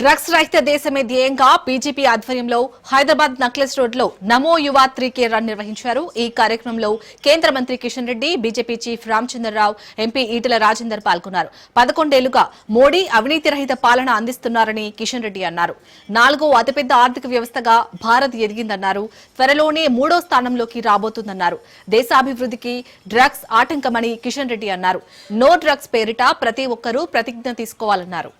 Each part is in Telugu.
డ్రగ్స్ రహిత దేశమే ధ్యేయంగా బీజేపీ ఆధ్వర్యంలో హైదరాబాద్ నక్లెస్ రోడ్లో నమో యువ త్రీ కే రన్ నిర్వహించారు. ఈ కార్యక్రమంలో కేంద్ర మంత్రి Kishan Reddy BJP chief Ramachandra Rao MP Etela Rajender పాల్గొన్నారు. పదకొండేళ్ళుగా మోడీ అవినీతి రహిత పాలన అందిస్తున్నారని కిషన్ రెడ్డి అన్నారు. నాలుగో అతిపెద్ద ఆర్థిక వ్యవస్థగా భారత్ ఎదిగిందన్నారు. త్వరలోనే మూడో స్థానంలోకి రాబోతుందన్నారు. దేశాభివృద్ధికి డ్రగ్స్ ఆటంకమని కిషన్ రెడ్డి అన్నారు. నో డ్రగ్స్ పేరిట ప్రతి ఒక్కరూ ప్రతిజ్ఞ తీసుకోవాలన్నారు.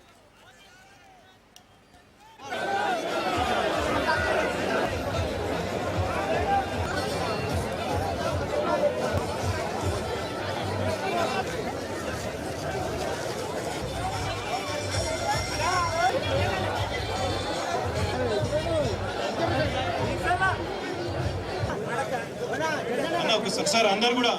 అన్న ఒకసారి సార్ అందరు కూడా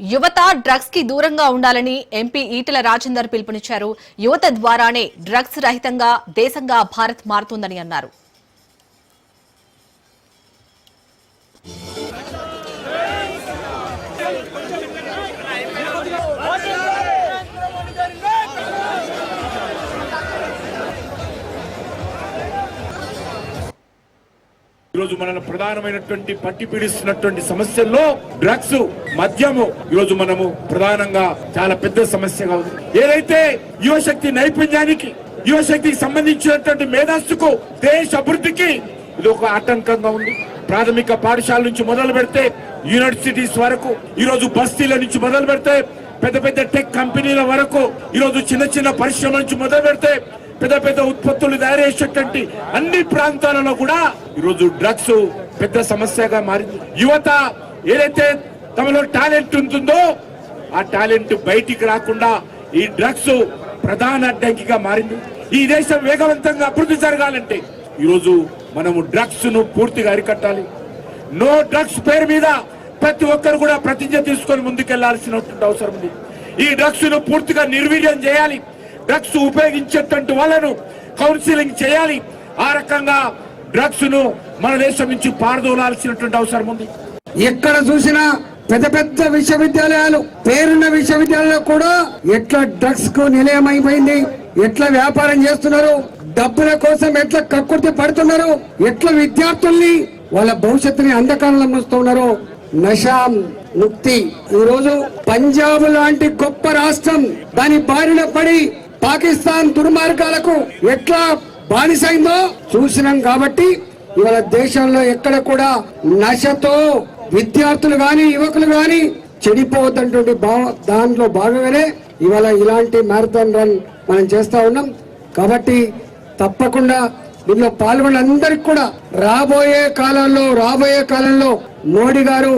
యువత డ్రగ్స్కి దూరంగా ఉండాలని ఎంపీ ఈటల రాజేందర్ పిలుపునిచ్చారు. యువత ద్వారానే డ్రగ్స్ రహితంగా దేశంగా భారత్ మారుతుందని అన్నారు. ఈరోజు మన ప్రధానమైనటువంటి పట్టి పీడిస్తున్నటువంటి సమస్యల్లో డ్రగ్స్ మద్యము ఈరోజు మనము ప్రధానంగా చాలా పెద్ద సమస్యగా ఉంది. ఏదైతే యువశక్తి నైపుణ్యానికి యువశక్తికి సంబంధించినటువంటి మేధస్సుకు దేశ అభివృద్ధికి ఇది ఒక ఆటంకంగా ఉంది. ప్రాథమిక పాఠశాల నుంచి మొదలు పెడితే యూనివర్సిటీస్ వరకు ఈ రోజు బస్తీల నుంచి మొదలు పెడితే పెద్ద పెద్ద టెక్ కంపెనీల వరకు ఈ రోజు చిన్న చిన్న పరిశ్రమల నుంచి మొదలు పెడితే పెద్ద పెద్ద ఉత్పత్తులు తయారు చేసేటువంటి అన్ని ప్రాంతాలలో కూడా ఈరోజు డ్రగ్స్ పెద్ద సమస్యగా మారింది. యువత ఏదైతే తమలో టాలెంట్ ఉంటుందో ఆ టాలెంట్ బయటికి రాకుండా ఈ డ్రగ్స్ ప్రధాన అడ్డంకిగా మారింది. ఈ దేశం వేగవంతంగా అభివృద్ధి జరగాలంటే ఈరోజు మనము డ్రగ్స్ను పూర్తిగా అరికట్టాలి. నో డ్రగ్స్ పేరు మీద ప్రతి ఒక్కరు కూడా ప్రతిజ్ఞ తీసుకొని ముందుకెళ్ళాల్సిన అవసరం ఉంది. ఈ డ్రగ్స్ను పూర్తిగా నిర్వీర్యం చేయాలి. డ్రగ్స్ ఉపయోగించేటువంటి వాళ్ళను కౌన్సిలింగ్ చేయాలి. ఆ రకంగా డ్రగ్స్ను మన దేశం నుంచి పారదోలాల్సినటువంటి అవసరం ఉంది. ఎక్కడ చూసినా పెద్ద పెద్ద విశ్వవిద్యాలయాలు పేరున్న విశ్వవిద్యాలయాలు కూడా ఎట్లా డ్రగ్స్కు నిలయమైపోయింది ఎట్లా వ్యాపారం చేస్తున్నారు డబ్బుల కోసం ఎట్లా కక్కుర్తి పడుతున్నారు ఎట్లా విద్యార్థుల్ని వాళ్ళ భవిష్యత్తుని అంధకారంలో మూస్తున్నారు నషా ముక్తి. ఈ రోజు పంజాబ్ లాంటి గొప్ప రాష్ట్రం దాని బారిన పడి పాకిస్తాన్ దుర్మార్గాలకు ఎట్లా బానిసైందో చూసినాం కాబట్టి ఇవాళ దేశంలో ఎక్కడ కూడా నశతో విద్యార్థులు గాని యువకులు గాని చెడిపోవద్దంటువంటి భావ దాంట్లో భాగంగానే ఇవాళ ఇలాంటి మ్యారథాన్ రన్ మనం చేస్తా ఉన్నాం. కాబట్టి తప్పకుండా దీనిలో పాల్గొన్న అందరికి కూడా రాబోయే కాలంలో రాబోయే కాలంలో మోడీ గారు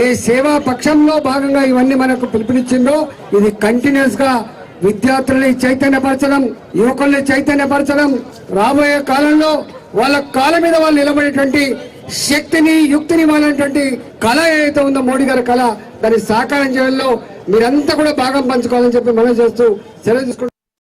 ఏ సేవా పక్షంలో భాగంగా ఇవన్నీ మనకు పిలుపునిచ్చిందో ఇది కంటిన్యూస్గా విద్యార్థుల్ని చైతన్యపరచడం యువకుల్ని చైతన్యపరచడం రాబోయే కాలంలో వాళ్ళ కాళ్ళ మీద వాళ్ళు నిలబడేటువంటి శక్తిని యుక్తిని వాళ్ళటువంటి కళ ఏదైతే ఉందో మోడీ గారి కళ దాన్ని సాకారం చేయడంలో మీరంతా కూడా భాగం పంచుకోవాలని చెప్పి మనం చేస్తూ సెలవు తీసుకుంటున్నాం.